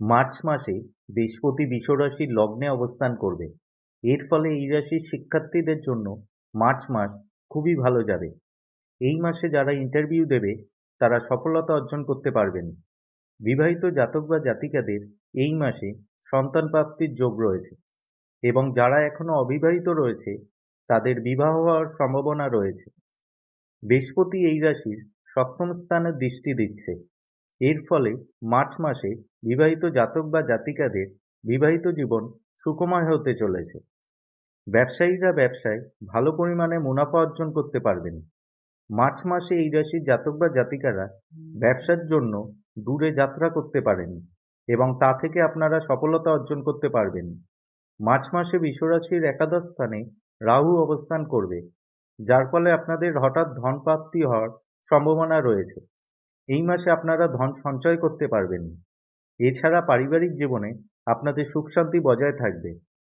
March মাসে বৃহস্পতি বিশ্বরাশির লগ্নে অবস্থান করবে। এর ফলে এই রাশির শিক্ষার্থীদের জন্য মার্চ মাস খুবই ভালো যাবে। এই মাসে যারা ইন্টারভিউ দেবে, তারা সফলতা অর্জন করতে পারবেন। বিবাহিত জাতক বা জাতিকাদের এই মাসে সন্তান প্রাপ্তির যোগ রয়েছে এবং যারা এখনও অবিবাহিত রয়েছে, তাদের বিবাহ হওয়ার সম্ভাবনা রয়েছে। বৃহস্পতি এই রাশির সপ্তম স্থানে দৃষ্টি দিচ্ছে। এর ফলে মার্চ মাসে বিবাহিত জাতক বা জাতিকাদের বিবাহিত জীবন সুখময় হতে চলেছে। ব্যবসায়ীরা ব্যবসায় ভালো পরিমাণে মুনাফা অর্জন করতে পারবেন। মার্চ মাসে এই রাশির জাতক বা জাতিকারা ব্যবসার জন্য দূরে যাত্রা করতে পারেন এবং তা থেকে আপনারা সফলতা অর্জন করতে পারবেন। মার্চ মাসে বিশ্বরাশির একাদশ স্থানে রাহু অবস্থান করবে, যার ফলে আপনাদের হঠাৎ ধন প্রাপ্তি হওয়ার সম্ভাবনা রয়েছে। এই মাসে আপনারা ধন সঞ্চয় করতে পারবেন। এছাড়া পারিবারিক জীবনে আপনাদের সুখ শান্তি বজায় থাকবে।